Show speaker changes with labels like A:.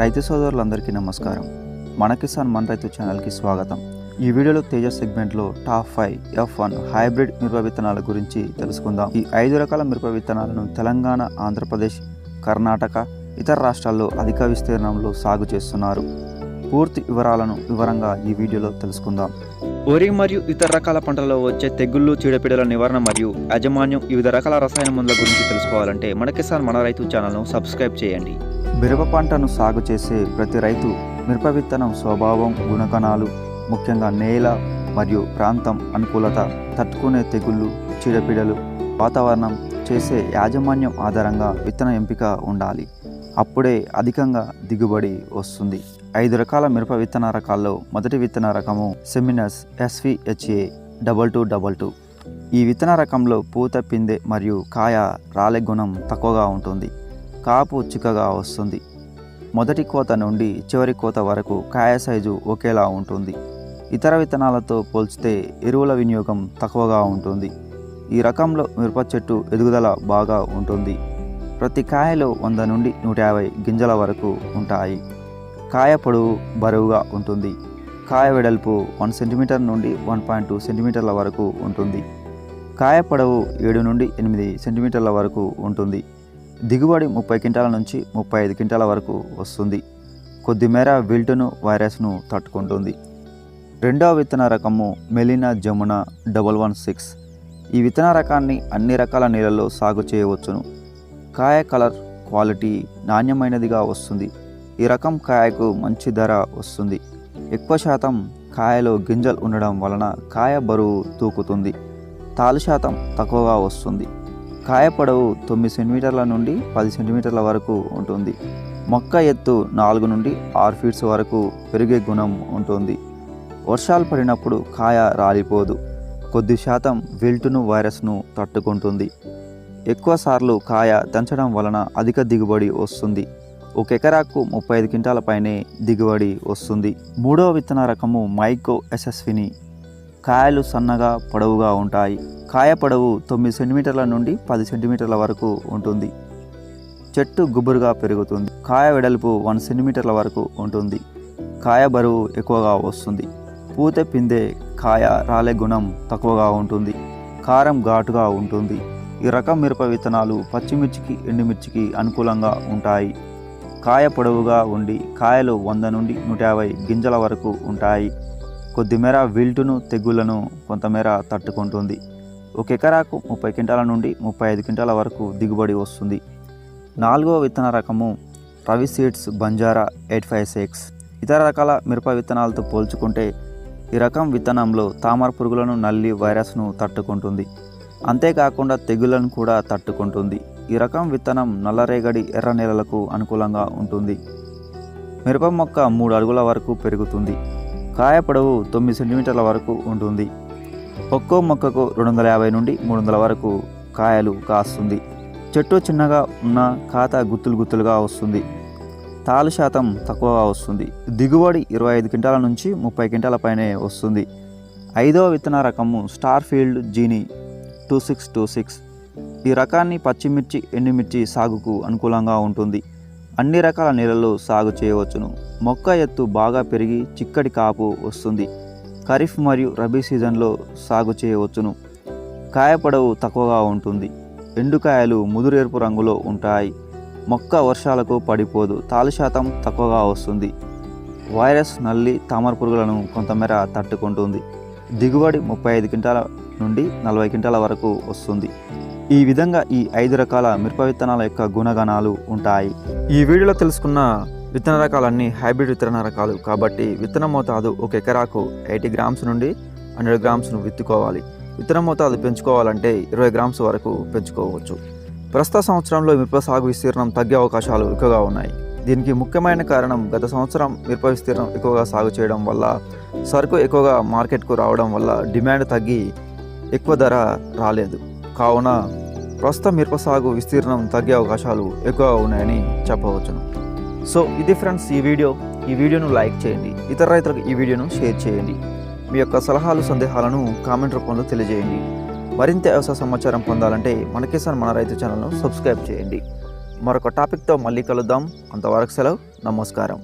A: రైతు సోదరులందరికీ నమస్కారం. మన కిసాన్ మన రైతు ఛానల్కి స్వాగతం. ఈ వీడియోలో తేజ సెగ్మెంట్లో top five F one hybrid మిరప విత్తనాల గురించి తెలుసుకుందాం. ఈ ఐదు రకాల మిరప విత్తనాలను తెలంగాణ ఆంధ్రప్రదేశ్ కర్ణాటక ఇతర రాష్ట్రాల్లో అధిక విస్తీర్ణంలో సాగు చేస్తున్నారు. పూర్తి వివరాలను వివరంగా ఈ వీడియోలో తెలుసుకుందాం. వరి మరియు ఇతర రకాల పంటలలో వచ్చే తెగుళ్ళు చీడపీడల నివారణ మరియు యాజమాన్యం వివిధ రకాల రసాయన మందుల గురించి తెలుసుకోవాలంటే మన కిసాన్ మన రైతు ఛానల్ను సబ్స్క్రైబ్ చేయండి. మిరప పంటను సాగు చేసే ప్రతి రైతు మిరప విత్తనం స్వభావం గుణగణాలు ముఖ్యంగా నేల మరియు ప్రాంతం అనుకూలత తట్టుకునే తెగుళ్ళు చీడపీడలు వాతావరణం చేసే యాజమాన్యం ఆధారంగా విత్తన ఎంపిక ఉండాలి. అప్పుడే అధికంగా దిగుబడి వస్తుంది. ఐదు రకాల మిరప విత్తన రకాల్లో మొదటి విత్తన రకము Seminis SVHA double two double two. ఈ విత్తన రకంలో పూత పిందె మరియు కాయ రాలే గుణం తక్కువగా ఉంటుంది. కాపు చిక్కగా వస్తుంది. మొదటి కోత నుండి చివరి కోత వరకు కాయ సైజు ఒకేలా ఉంటుంది. ఇతర విత్తనాలతో పోల్చితే ఎరువుల వినియోగం తక్కువగా ఉంటుంది. ఈ రకంలో మిరప చెట్టు ఎదుగుదల బాగా ఉంటుంది. ప్రతి కాయలో వంద నుండి నూట యాభై గింజల వరకు ఉంటాయి. కాయ పొడవు బరువుగా ఉంటుంది. కాయ వెడల్పు వన్ సెంటీమీటర్ నుండి వన్ పాయింట్ టూ సెంటీమీటర్ల వరకు ఉంటుంది. కాయ పొడవు ఏడు నుండి ఎనిమిది సెంటీమీటర్ల వరకు ఉంటుంది. దిగుబడి ముప్పై క్వింటాల నుంచి ముప్పై ఐదు క్వింటాల వరకు వస్తుంది. కొద్దిమేర విల్టును వైరస్ను తట్టుకుంటుంది. రెండవ విత్తన రకము మెలినా జమున డబల్ వన్ సిక్స్. ఈ విత్తన రకాన్ని అన్ని రకాల నీళ్ళల్లో సాగు చేయవచ్చును. కాయ కలర్ క్వాలిటీ నాణ్యమైనదిగా వస్తుంది. ఈ రకం కాయకు మంచి ధర వస్తుంది. ఎక్కువ శాతం కాయలో గింజలు ఉండడం వలన కాయ బరువు తూకుతుంది. తాలు శాతం తక్కువగా వస్తుంది. కాయ పొడవు తొమ్మిది సెంటీమీటర్ల నుండి పది సెంటీమీటర్ల వరకు ఉంటుంది. మొక్క ఎత్తు నాలుగు నుండి ఆరు ఫీట్స్ వరకు పెరిగే గుణం ఉంటుంది. వర్షాలు పడినప్పుడు కాయ రాలిపోదు. కొద్ది శాతం విల్టును వైరస్ను తట్టుకుంటుంది. ఎక్కువ సార్లు కాయ దంచడం వలన అధిక దిగుబడి వస్తుంది. ఒక ఎకరాకు ముప్పై ఐదు క్వింటాల పైనే దిగుబడి వస్తుంది. మూడవ విత్తన రకము మైకో ఎస్ఎస్విని కాయలు సన్నగా పొడవుగా ఉంటాయి. కాయ పొడవు తొమ్మిది సెంటీమీటర్ల నుండి పది సెంటీమీటర్ల వరకు ఉంటుంది. చెట్టు గుబురుగా పెరుగుతుంది. కాయ వెడల్పు వన్ సెంటీమీటర్ల వరకు ఉంటుంది. కాయ బరువు ఎక్కువగా వస్తుంది. పూత పిందె కాయ రాలే గుణం తక్కువగా ఉంటుంది. కారం ఘాటుగా ఉంటుంది. ఈ రకం మిరప విత్తనాలు పచ్చిమిర్చికి ఎండుమిర్చికి అనుకూలంగా ఉంటాయి. కాయ పొడవుగా ఉండి కాయలు వంద నుండి నూట యాభై గింజల వరకు ఉంటాయి. కొద్దిమేర విల్టును తెగుళ్ళను కొంతమేర తట్టుకుంటుంది. ఒక ఎకరాకు ముప్పై క్వింటాల నుండి ముప్పై ఐదు క్వింటాల వరకు దిగుబడి వస్తుంది. నాలుగవ విత్తన రకము Ravi Seeds Banjara eight five six. ఇతర రకాల మిరప విత్తనాలతో పోల్చుకుంటే ఈ రకం విత్తనంలో తామర పురుగులను నల్లి వైరస్ను తట్టుకుంటుంది. అంతేకాకుండా తెగులను కూడా తట్టుకుంటుంది. ఈ రకం విత్తనం నల్లరేగడి ఎర్ర నేలలకు అనుకూలంగా ఉంటుంది. మిరప మొక్క మూడు అడుగుల వరకు పెరుగుతుంది. కాయ పొడవు తొమ్మిది సెంటీమీటర్ల వరకు ఉంటుంది. ఒక్కో మొక్కకు రెండు వందల యాభై నుండి మూడు వందల వరకు కాయలు కాస్తుంది. చెట్టు చిన్నగా ఉన్న ఖాత గుత్తులు గుత్తులుగా వస్తుంది. తాలు శాతం తక్కువగా వస్తుంది. దిగుబడి ఇరవై ఐదు క్వింటాల నుంచి ముప్పై క్వింటాల పైనే వస్తుంది. ఐదవ విత్తన రకము Star Field Genie two six two six ఈ రకాన్ని పచ్చిమిర్చి ఎండుమిర్చి సాగుకు అనుకూలంగా ఉంటుంది. అన్ని రకాల నీళ్ళలో సాగు చేయవచ్చును. మొక్క ఎత్తు బాగా పెరిగి చిక్కటి కాపు వస్తుంది. ఖరీఫ్ మరియు రబీ సీజన్లో సాగు చేయవచ్చును. కాయ పొడవు తక్కువగా ఉంటుంది. ఎండుకాయలు ముదురు ఎరుపు రంగులో ఉంటాయి. మొక్క వర్షాలకు పడిపోదు. తాలు శాతం తక్కువగా వస్తుంది. వైరస్ నల్లి తామర పురుగులను కొంతమేర తట్టుకుంటుంది. దిగుబడి ముప్పై ఐదు క్వింటాల నుండి నలభై క్వింటాల వరకు వస్తుంది. ఈ విధంగా ఈ ఐదు రకాల మిరప విత్తనాల యొక్క గుణగణాలు ఉంటాయి. ఈ వీడియోలో తెలుసుకున్న విత్తన రకాలన్నీ హైబ్రిడ్ విత్తన రకాలు కాబట్టి విత్తన మోతాదు ఒక ఎకరాకు ఎయిటీ గ్రామ్స్ నుండి హండ్రెడ్ గ్రామ్స్ను విత్తుకోవాలి. విత్తన మోతాదు పెంచుకోవాలంటే ఇరవై గ్రామ్స్ వరకు పెంచుకోవచ్చు. ప్రస్తుత సంవత్సరంలో మిరప సాగు విస్తీర్ణం తగ్గే అవకాశాలు ఎక్కువగా ఉన్నాయి. దీనికి ముఖ్యమైన కారణం గత సంవత్సరం మిరప విస్తీర్ణం ఎక్కువగా సాగు చేయడం వల్ల సరుకు ఎక్కువగా మార్కెట్కు రావడం వల్ల డిమాండ్ తగ్గి ఎక్కువ ధర రాలేదు. కావున ప్రస్తుతం మిరప సాగు విస్తీర్ణం తగ్గే అవకాశాలు ఎక్కువగా ఉన్నాయని చెప్పవచ్చును. సో ఇది ఫ్రెండ్స్ ఈ వీడియో. ఈ వీడియోను లైక్ చేయండి. ఇతర రైతులకు ఈ వీడియోను షేర్ చేయండి. మీ యొక్క సలహాలు సందేహాలను కామెంట్ రూపంలో తెలియజేయండి. మరింత వ్యవసాయ సమాచారం పొందాలంటే మన కిసాన్ మన రైతు ఛానల్ను సబ్స్క్రైబ్ చేయండి. మరొక టాపిక్తో మళ్ళీ కలుద్దాం. అంతవరకు సెలవు. నమస్కారం.